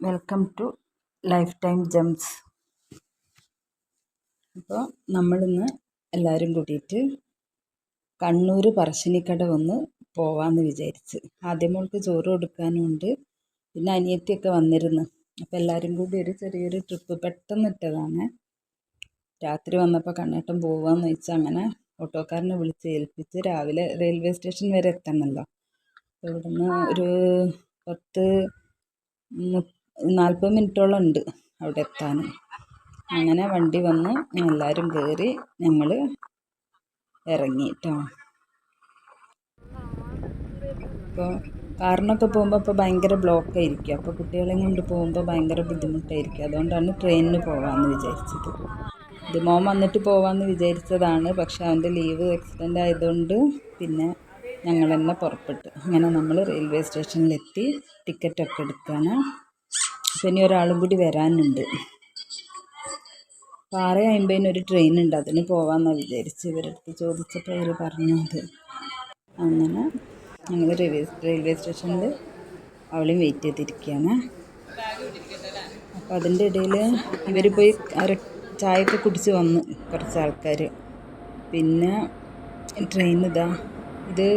Welcome to life time gems അപ്പോൾ നമ്മളിന്ന് എല്ലാവരും കൂടിയിട്ട് കണ്ണൂർ പറശ്ശിനിക്കട ഒന്ന് പോവാമെന്ന് വിചാരിച്ച്. ആദ്യം മോൾക്ക് ചോറ് കൊടുക്കാനുണ്ട് പിന്നെ അനിയത്തിയൊക്കെ വന്നിരുന്നു. അപ്പോൾ എല്ലാവരും കൂടി ഒരു ചെറിയൊരു ട്രിപ്പ് പെട്ടെന്ന് ഇട്ടതാണ്. രാത്രി വന്നപ്പോൾ കണ്ണേട്ടൻ പോവാന്ന് വെച്ചാൽ അങ്ങനെ ഓട്ടോക്കാരനെ വിളിച്ച് ഏൽപ്പിച്ച് രാവിലെ റെയിൽവേ സ്റ്റേഷൻ വരെ എത്തണമല്ലോ ഇവിടുന്ന് ഒരു പത്ത് നാൽപ്പത് മിനിറ്റോളം ഉണ്ട് അവിടെ എത്താൻ. അങ്ങനെ വണ്ടി വന്ന് എല്ലാവരും കയറി ഞങ്ങൾ ഇറങ്ങി അപ്പോൾ കാറിനൊക്കെ പോകുമ്പോൾ ഇപ്പോൾ ഭയങ്കര ബ്ലോക്ക് ആയിരിക്കും. അപ്പോൾ കുട്ടികളെ കൊണ്ട് പോകുമ്പോൾ ഭയങ്കര ബുദ്ധിമുട്ടായിരിക്കും. അതുകൊണ്ടാണ് ട്രെയിനിന് പോകാമെന്ന് വിചാരിച്ചത്. ഇത് മോൻ വന്നിട്ട് പോകാമെന്ന് വിചാരിച്ചതാണ്. പക്ഷെ അവന്റെ ലീവ് എക്സ്റ്റെൻഡ് ആയതുകൊണ്ട് പിന്നെ ഞങ്ങൾ തന്നെ പുറപ്പെട്ടു. അങ്ങനെ നമ്മൾ റെയിൽവേ സ്റ്റേഷനിലെത്തി ടിക്കറ്റൊക്കെ എടുക്കുകയാണ് ഇനി ഒരാളും കൂടി വരാനുണ്ട്. അപ്പോൾ ആറ് അമ്പതിന് ഒരു ട്രെയിൻ ഉണ്ട്. അതിന് പോകാമെന്നാണ് വിചാരിച്ച് ഇവരടുത്ത് ചോദിച്ചപ്പോൾ ഇവർ പറഞ്ഞത് അങ്ങനെ ഞങ്ങൾ റെയിൽവേ റെയിൽവേ സ്റ്റേഷനിൽ അവളെയും വെയിറ്റ് ചെയ്തിരിക്കുകയാണ്. അപ്പോൾ അതിന്റെ ഇടയിൽ ഇവർ പോയി അര ചായയൊക്കെ കുടിച്ച് വന്നു കുറച്ച് ആൾക്കാർ പിന്നെ ട്രെയിൻ ഇതാ. ഇത്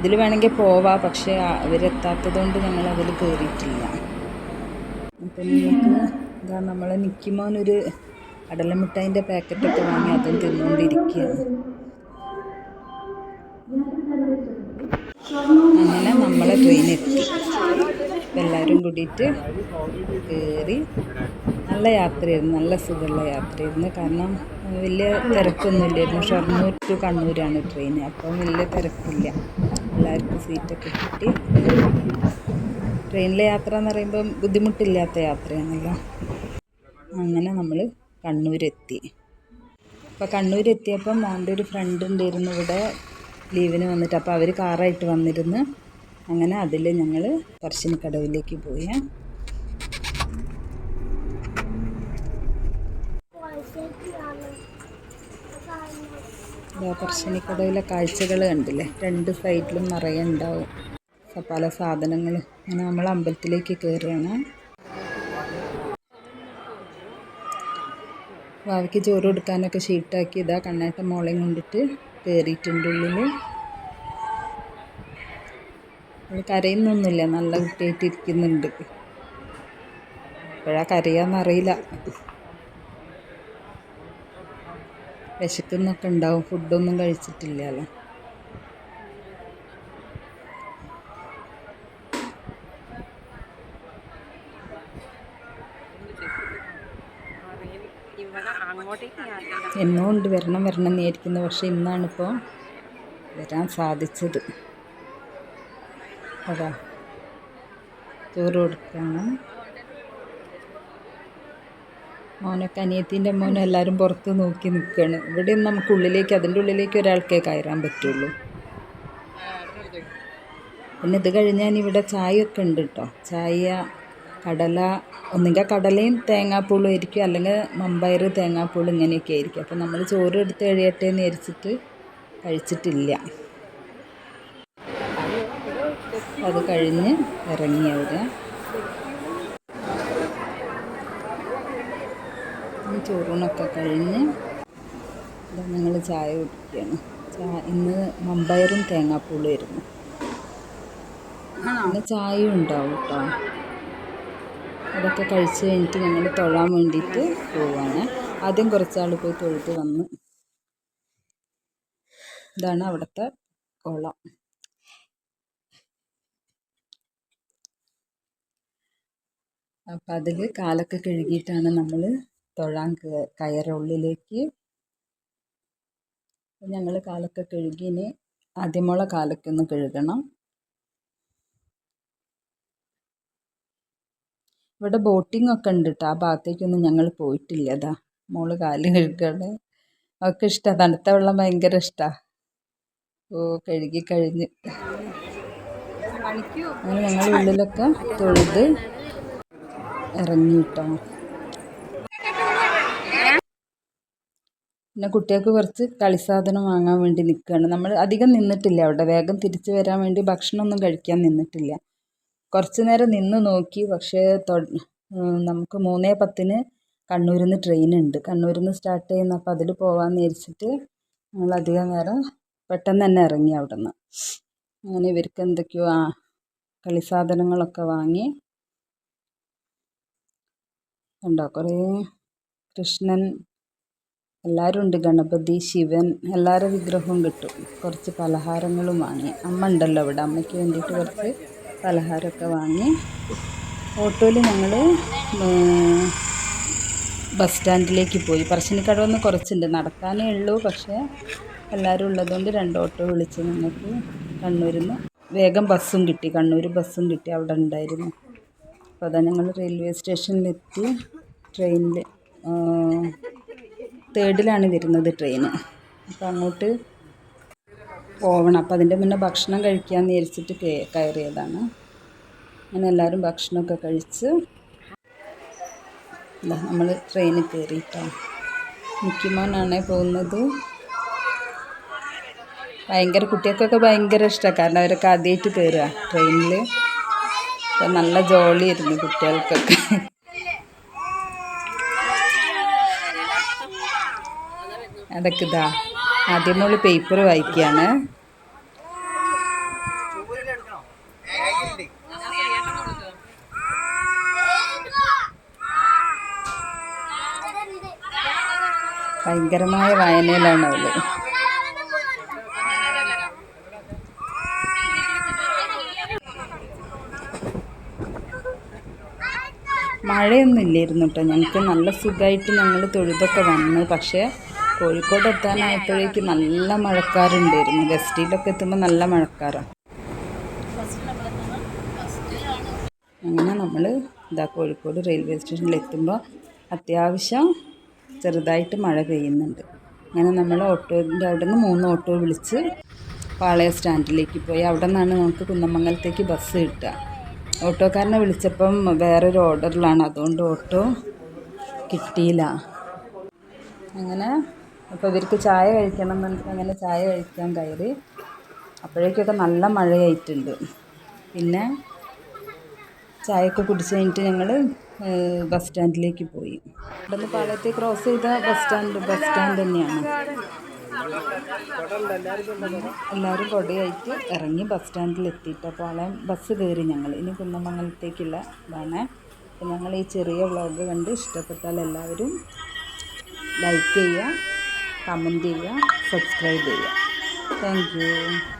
ഇതിൽ വേണമെങ്കിൽ പോവാം പക്ഷേ അവരെത്താത്തത് കൊണ്ട് ഞങ്ങൾ അതിൽ കയറിയിട്ടില്ല അപ്പം നിങ്ങൾക്ക് ഇതാ നമ്മളെ നിക്കിമോനൊരു കടലമിഠായിന്റെ പാക്കറ്റൊക്കെ വാങ്ങി അതും തിന്നുകൊണ്ടിരിക്കുകയാണ്. അങ്ങനെ നമ്മളെ ട്രെയിൻ എത്തി എല്ലാവരും കൂടിയിട്ട് കയറി നല്ല യാത്രയായിരുന്നു നല്ല സുഖമുള്ള യാത്രയായിരുന്നു. കാരണം വലിയ തിരക്കൊന്നുമില്ലായിരുന്നു. ഷൊർണൂർ ടു കണ്ണൂരാണ് ട്രെയിൻ അപ്പം വലിയ തിരക്കില്ല. എല്ലാവർക്കും സീറ്റൊക്കെ കിട്ടി. ട്രെയിനിലെ യാത്ര എന്ന് പറയുമ്പം ബുദ്ധിമുട്ടില്ലാത്ത യാത്രയാണല്ലോ. അങ്ങനെ നമ്മൾ കണ്ണൂരെത്തി. അപ്പോൾ കണ്ണൂരെത്തിയപ്പം മോന്റെ ഒരു ഫ്രണ്ട് ഉണ്ടായിരുന്നു ഇവിടെ ലീവിന് വന്നിട്ട്. അപ്പോൾ അവർ കാറായിട്ട് വന്നിരുന്ന് അങ്ങനെ അതിൽ ഞങ്ങൾ പറശ്ശിനിക്കടവിലേക്ക് പോയി. പറശ്ശിനിക്കടവിലെ കാഴ്ചകൾ കണ്ടില്ലേ? രണ്ട് സൈഡിലും നിറയെ ഉണ്ടാവും. പല സാധനങ്ങൾ അങ്ങനെ നമ്മൾ അമ്പലത്തിലേക്ക് കയറുകയാണ്. ഭാവിക്ക് ചോറ് കൊടുക്കാനൊക്കെ ഷീട്ടാക്കി ഇതാ കണ്ണേട്ട മോളെയും കൊണ്ടിട്ട് കയറിയിട്ടുണ്ട് ഉള്ളിൽ കരയുന്നൊന്നുമില്ല നല്ല കുട്ടിയായിട്ട് ഇരിക്കുന്നുണ്ട് എപ്പോഴാ കരയാന്നറിയില്ല. വിശക്കുന്നൊക്കെ ഉണ്ടാവും. ഫുഡൊന്നും കഴിച്ചിട്ടില്ലല്ലോ. എന്നും ഉണ്ട്. വരണം വരണം എന്നായിരിക്കുന്നു പക്ഷെ ഇന്നാണിപ്പോൾ വരാൻ സാധിച്ചത്. അതാ. ചോറ് കൊടുക്കണം. മോനൊക്കെ അനിയത്തിന്റെ മോൻ എല്ലാവരും പുറത്ത് നോക്കി നിൽക്കുകയാണ് ഇവിടെ നമുക്ക് ഉള്ളിലേക്ക് അതിന്റെ ഉള്ളിലേക്ക് ഒരാൾക്കേ കയറാൻ പറ്റുള്ളൂ. പിന്നെ ഇത് കഴിഞ്ഞാൽ ഇവിടെ ചായയൊക്കെ ഉണ്ട് കേട്ടോ ചായ കടല ഒന്നുകിൽ കടലയും തേങ്ങാപ്പൂളും ആയിരിക്കും അല്ലെങ്കിൽ മമ്പയർ തേങ്ങാപ്പൂളും ഇങ്ങനെയൊക്കെ ആയിരിക്കും. അപ്പോൾ നമ്മൾ ചോറ് എടുത്ത് കഴിയട്ടെ എന്ന് വിചാരിച്ചിട്ട് കഴിച്ചിട്ടില്ല. അത് കഴിഞ്ഞ് ഇറങ്ങി ചോറൂണൊക്കെ കഴിഞ്ഞ് ഞങ്ങൾ ചായ കുടിക്കുകയാണ് ചായ ഇന്ന് മമ്പയറും തേങ്ങാപ്പൂളും ആയിരുന്നു. പിന്നെ ചായയും ഉണ്ടാവും കേട്ടോ അതൊക്കെ കഴിച്ച് കഴിഞ്ഞിട്ട് ഞങ്ങൾ തൊഴാൻ വേണ്ടിയിട്ട് പോവാണ്. ആദ്യം കുറച്ചാൾ പോയി തൊഴുത്ത് വന്നു ഇതാണ് അവിടുത്തെ കുളം. അപ്പം അതിൽ കാലൊക്കെ കഴുകിയിട്ടാണ് നമ്മൾ തൊഴാൻ കയറുള്ളിലേക്ക് ഞങ്ങൾ കാലൊക്കെ കഴുകിന് ആദ്യമുള്ള കാലൊക്കെ ഒന്ന് കഴുകണം. ഇവിടെ ബോട്ടിംഗ് ഒക്കെ ഉണ്ട് കേട്ടോ ആ ഭാഗത്തേക്കൊന്നും ഞങ്ങൾ പോയിട്ടില്ല അതാ മോൾ കാൽ കഴുകണ. ഒക്കെ ഇഷ്ടമാണ് തണുത്ത വെള്ളം ഭയങ്കര ഇഷ്ടമാണ് ഓ കഴുകി കഴിഞ്ഞ്. അങ്ങനെ ഞങ്ങൾ ഉള്ളിലൊക്കെ തൊഴുത് ഇറങ്ങി കേട്ടോ പിന്നെ കുട്ടികൾക്ക് കുറച്ച് കളിസാധനം വാങ്ങാൻ വേണ്ടി നിൽക്കുകയാണ് നമ്മൾ അധികം നിന്നിട്ടില്ല അവിടെ. വേഗം തിരിച്ചു വരാൻ വേണ്ടി ഭക്ഷണമൊന്നും കഴിക്കാൻ നിന്നിട്ടില്ല. കുറച്ച് നേരം നിന്ന് നോക്കി. പക്ഷേ നമുക്ക് മൂന്നേ പത്തിന് കണ്ണൂരിൽ നിന്ന് ട്രെയിൻ ഉണ്ട്. കണ്ണൂരിൽ നിന്ന് സ്റ്റാർട്ട് ചെയ്യുന്ന അപ്പോൾ അതിൽ പോകാമെന്ന് വിചാരിച്ചിട്ട് ഞങ്ങൾ അധികം നേരം പെട്ടെന്ന് തന്നെ ഇറങ്ങി അവിടെ നിന്ന് അങ്ങനെ ഇവർക്ക് എന്തൊക്കെയോ ആ കളി സാധനങ്ങളൊക്കെ വാങ്ങി. ഉണ്ടോ കുറേ കൃഷ്ണൻ എല്ലാവരും ഉണ്ട്. ഗണപതി ശിവൻ എല്ലാവരുടെ വിഗ്രഹവും കിട്ടും. കുറച്ച് പലഹാരങ്ങളും വാങ്ങി. അമ്മ ഉണ്ടല്ലോ ഇവിടെ. അമ്മയ്ക്ക് വേണ്ടിയിട്ട് കുറച്ച് പലഹാരമൊക്കെ വാങ്ങി. ഓട്ടോയിൽ ഞങ്ങൾ ബസ് സ്റ്റാൻഡിലേക്ക് പോയി. പറശ്ശിനിക്കടവ് നിന്ന് കുറച്ചുണ്ട്. നടക്കാനേ ഉള്ളൂ. പക്ഷേ എല്ലാവരും ഉള്ളതുകൊണ്ട് രണ്ട് ഓട്ടോ വിളിച്ച് ഞങ്ങൾക്ക് കണ്ണൂരിൽ നിന്ന് വേഗം ബസ്സും കിട്ടി. കണ്ണൂർ ബസ്സും കിട്ടി. അവിടെ ഉണ്ടായിരുന്നു. അപ്പോൾ അതാ ഞങ്ങൾ റെയിൽവേ സ്റ്റേഷനിലെത്തി. ട്രെയിനിൽ തേർഡിലാണ് വരുന്നത് ട്രെയിൻ. അപ്പോൾ അങ്ങോട്ട് പോവണം. അപ്പോൾ അതിന്റെ മുന്നേ ഭക്ഷണം കഴിക്കാമെന്ന് വിചാരിച്ചിട്ട് കയറിയതാണ്. അങ്ങനെ എല്ലാവരും ഭക്ഷണമൊക്കെ കഴിച്ച് നമ്മൾ ട്രെയിനിൽ കയറിയിട്ടോ മുക്കിമോനാണ് പോകുന്നത്. ഭയങ്കര കുട്ടികൾക്കൊക്കെ ഭയങ്കര ഇഷ്ടമാണ് കാരണം അവരൊക്കെ ആദ്യമായിട്ട് കയറുക ട്രെയിനിൽ അപ്പം നല്ല ജോളിയായിരുന്നു കുട്ടികൾക്കൊക്കെ. അതൊക്കെ ഇതാ. ആദ്യം നമ്മൾ പേപ്പർ വായിക്കുകയാണ്. ഭയങ്കരമായ വായനയിലാണ് അവൾ. മഴയൊന്നും ഇല്ലായിരുന്നു കേട്ടോ. ഞങ്ങൾക്ക് നല്ല സുഖമായിട്ട് ഞങ്ങൾ തൊഴുതൊക്കെ വന്നു. പക്ഷേ കോഴിക്കോട് എത്താനായപ്പോഴേക്ക് നല്ല മഴക്കാറുണ്ടായിരുന്നു ഗസ്റ്റിയിലൊക്കെ എത്തുമ്പോൾ നല്ല മഴക്കാറാണ് അങ്ങനെ നമ്മൾ ഇതാ കോഴിക്കോട് റെയിൽവേ സ്റ്റേഷനിൽ എത്തുമ്പോൾ അത്യാവശ്യം ചെറുതായിട്ട് മഴ പെയ്യുന്നുണ്ട്. അങ്ങനെ നമ്മൾ ഓട്ടോന്റെ അവിടെ നിന്ന് മൂന്ന് ഓട്ടോ വിളിച്ച് പാളയ സ്റ്റാൻഡിലേക്ക് പോയി. അവിടെ നിന്നാണ് നമുക്ക് കുന്നമംഗലത്തേക്ക് ബസ് കിട്ടുക. ഓട്ടോക്കാരനെ വിളിച്ചപ്പം വേറൊരു ഓർഡറിലാണ്. അതുകൊണ്ട് ഓട്ടോ കിട്ടിയില്ല. അങ്ങനെ അപ്പോൾ ഇവർക്ക് ചായ കഴിക്കണം എന്ന് അങ്ങനെ ചായ കഴിക്കാൻ കയറി. അപ്പോഴേക്കൊക്കെ നല്ല മഴയായിട്ടുണ്ട്. പിന്നെ ചായയൊക്കെ കുടിച്ച് കഴിഞ്ഞിട്ട് ഞങ്ങൾ ബസ് സ്റ്റാൻഡിലേക്ക് പോയി. ഇവിടെ നിന്ന് ക്രോസ് ചെയ്ത ബസ് സ്റ്റാൻഡ് ബസ് സ്റ്റാൻഡ് തന്നെയാണ്. എല്ലാവരും കൊടയായിട്ട് ഇറങ്ങി ബസ് സ്റ്റാൻഡിൽ എത്തിയിട്ട് അപ്പോൾ ആളെ ബസ് കയറി ഞങ്ങൾ ഇനി കുന്നമംഗലത്തേക്കുള്ള ഇതാണ്. അപ്പോൾ ഞങ്ങൾ ഈ ചെറിയ വ്ളോഗ് കണ്ട് ഇഷ്ടപ്പെട്ടാൽ എല്ലാവരും ലൈക്ക് ചെയ്യുക. കമന്റ് ചെയ്യുക സബ്സ്ക്രൈബ് ചെയ്യുക. താങ്ക്